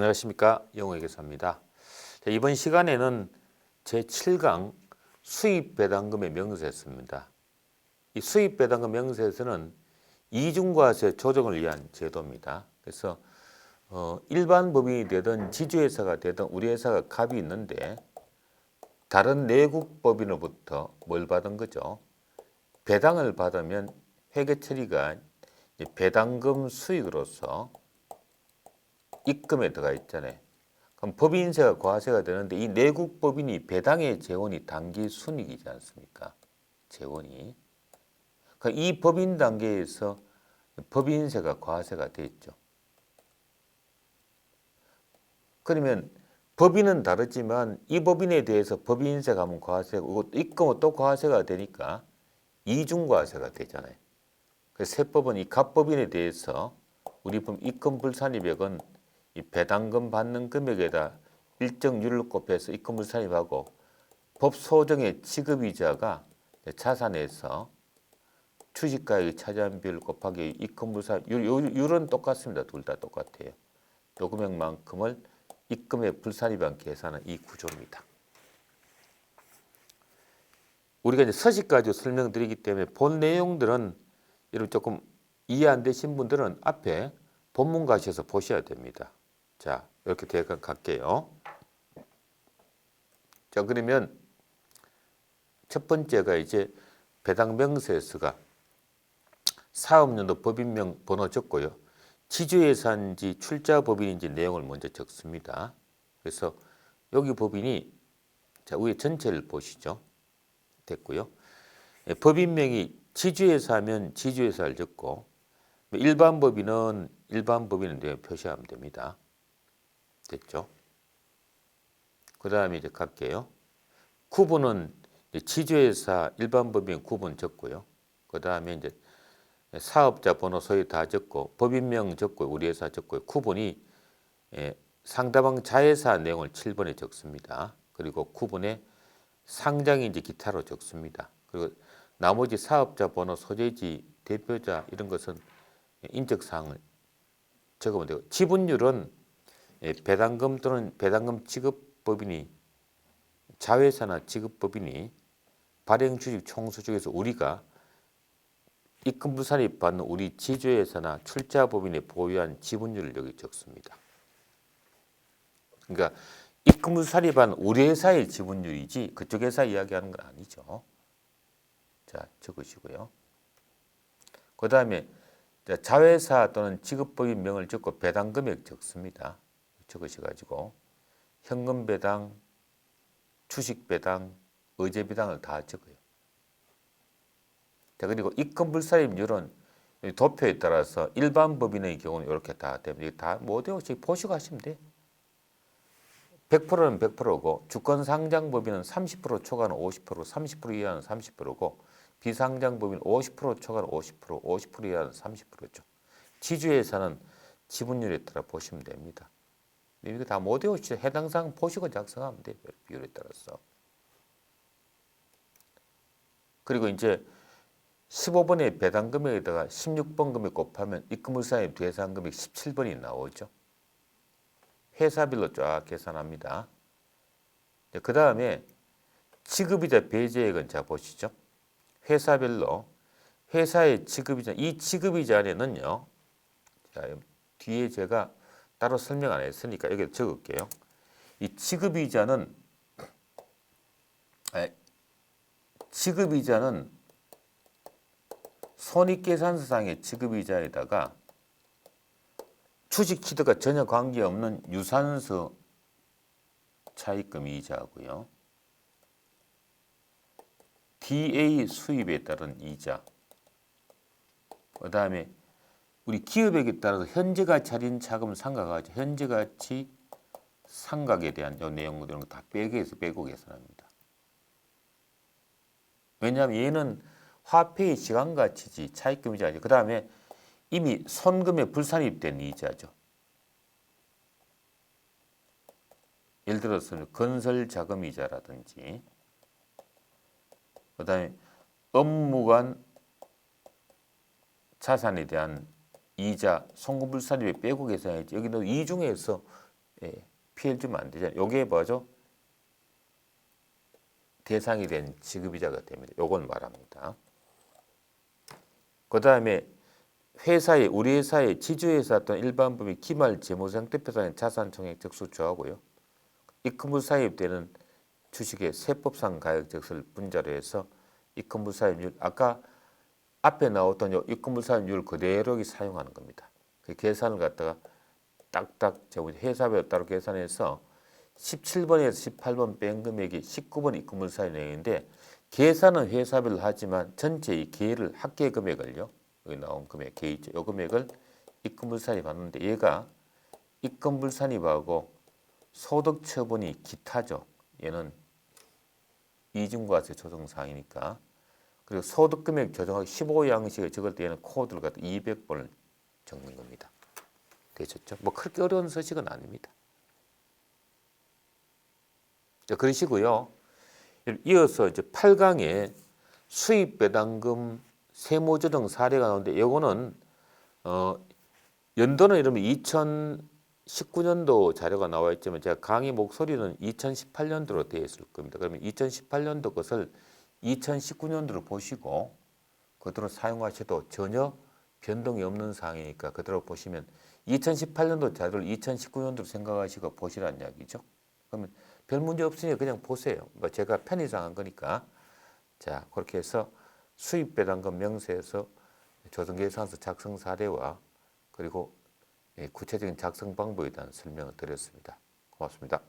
안녕하십니까. 자, 이번 시간에는 제 7강 수입 배당금의 명세서입니다. 이 수입 배당금 명세서는 이중과세 조정을 위한 제도입니다. 그래서 어, 일반 법인이 되든 지주회사가 되든 우리 회사가 갑이 있는데 다른 내국 법인으로부터 뭘 받은 거죠? 배당을 받으면 회계 처리가 배당금 수익으로서 입금에 들어가 있잖아요. 그럼 법인세가 과세가 되는데 이 내국 법인이 배당의 재원이 단기 순익이지 않습니까? 재원이. 그러니까 이 법인 단계에서 법인세가 과세가 돼 있죠. 그러면 법인은 다르지만 이 법인에 대해서 법인세가 하면 과세고 입금은 또 과세가 되니까 이중과세가 되잖아요. 그래서 세법은 이 갑법인에 대해서 우리 법 입금 불산입액은 이 배당금 받는 금액에다 일정률을 곱해서 입금을 산입하고 법 소정의 지급이자가 자산에서 주식가액이 차지한 비율 곱하기 입금물 산입 율은 똑같습니다. 둘 다 똑같아요. 요 금액만큼을 입금에 불산입한 계산은 이 구조입니다. 우리가 이제 서식까지 설명드리기 때문에 본 내용들은 여러분 조금 이해 안 되신 분들은 앞에 본문 가셔서 보셔야 됩니다. 자, 이렇게 대강 갈게요. 자, 그러면 첫 번째가 이제 배당 명세서가 사업연도 법인명 번호 적고요. 지주예산지 출자 법인인지 내용을 먼저 적습니다. 그래서 여기 법인이 자, 위에 전체를 보시죠. 됐고요. 예, 법인명이 지주회사면 지주회사를 적고 일반 법인은 일반 법인을 표시하면 됩니다. 됐죠? 그 다음에 이제 갈게요. 구분은 지주회사 일반 법인 구분 적고요. 그 다음에 이제 사업자 번호 소위 다 적고 법인명 적고 우리 회사 적고요. 구분이 예, 상대방 자회사 내용을 7번에 적습니다. 그리고 구분에 상장인지 기타로 적습니다. 그리고 나머지 사업자 번호 소재지 대표자 이런 것은 인적 사항을 적으면 되고 지분율은 예, 배당금 또는 배당금 지급법인이 자회사나 지급법인이 발행 주식 총수 중에서 우리가 입금 부산이 받는 우리 지주회사나 출자법인이 보유한 지분율을 여기 적습니다. 그러니까 입금 수사립한 우리 회사의 지분율이지 그쪽 회사 이야기하는 건 아니죠. 자 적으시고요. 그 다음에 자회사 또는 지급법인 명을 적고 배당 금액 적습니다. 적으셔가지고 현금 배당, 주식 배당, 의제 배당을 다 적어요. 자 그리고 입금 불사입률은 도표에 따라서 일반 법인의 경우는 이렇게 다 되면 다 모두씩 보시고 하시면 돼요. 100%는 100%고 주권 상장 법인은 30% 초과는 50%, 30% 이하는 30%고 비상장 법인 50% 초과는 50%, 50% 이하는 30%죠. 지주회사는 지분율에 따라 보시면 됩니다. 이거 다 못 외우시죠. 해당 사항 보시고 작성하면 돼요. 비율에 따라서. 그리고 이제 15번의 배당 금액에다가 16번 금액 곱하면 입금물사의 대상 금액 17번이 나오죠. 회사별로 쫙 계산합니다. 그 다음에 지급이자 배제액은 자 보시죠. 회사별로 회사의 지급이자 이 지급이자에는요. 자, 뒤에 제가 따로 설명 안 했으니까 여기 적을게요. 이 지급이자는 지급이자는 손익계산서상의 지급이자에다가 주식 취득과 전혀 관계없는 유산서 차입금 이자고요. DA 수입에 따른 이자. 그 다음에 우리 기업액에 따라서 현재 가치 할인 자금 상각하죠. 현재 가치 상각에 대한 요 내용 이런 거다 빼기 해서 빼고 계산합니다. 왜냐하면 얘는 화폐의 시간 가치지 차입금 이자지. 그 다음에 이미 손금에 불산입된 이자죠. 예를 들어서 건설 자금 이자라든지 그 다음에 업무관 자산에 대한 이자 송금 불산입에 빼고 계산해야지. 여기는 이 중에서 예, 피해를 주면 안 되잖아요. 요게 뭐죠? 대상이 된 지급이자가 됩니다. 요걸 말합니다. 그 다음에 회사의 우리 회사의 지주회사 또는 일반 법인 기말 재무상 대표상의 자산 총액 적수 조하고요. 입금부 사입 되는 주식의 세법상 가액 적수를 분자로 해서 입금부 사입률 아까 앞에 나왔던 요 입금부 사입률 그대로 사용하는 겁니다. 그 계산을 갖다가 딱딱 제가 회사별로 따로 계산해서 17번에서 18번 뺀 금액이 19번 입금물 사이 내용인데 계산은 회사별로 하지만 전체 이 계를 합계 금액을요. 여기 나온 금액 계 있죠. 이 금액을 입금물 사이 받는데 얘가 입금물 산입하고 소득 처분이 기타죠. 얘는 이중과세 조정 사항이니까 그리고 소득 금액 조정하기 15양식을 적을 때 얘는 코드를 갖다 200번을 적는 겁니다. 되셨죠? 뭐 그렇게 어려운 서식은 아닙니다. 자, 그러시고요. 이어서 이제 8강에 수입 배당금 세무 조정 사례가 나오는데 이거는 어 연도는 이러면 2019년도 자료가 나와 있지만 제가 강의 목소리는 2018년도로 되어 있을 겁니다. 그러면 2018년도 것을 2019년도로 보시고 그대로 사용하셔도 전혀 변동이 없는 상황이니까 그대로 보시면 2018년도 자료를 2019년도로 생각하시고 보시라는 이야기죠. 그러면 별 문제 없으니 그냥 보세요. 뭐 제가 편의상 한 거니까. 자, 그렇게 해서 수입 배당금 명세에서 조정계산서 작성 사례와 그리고 예, 구체적인 작성 방법에 대한 설명을 드렸습니다. 고맙습니다.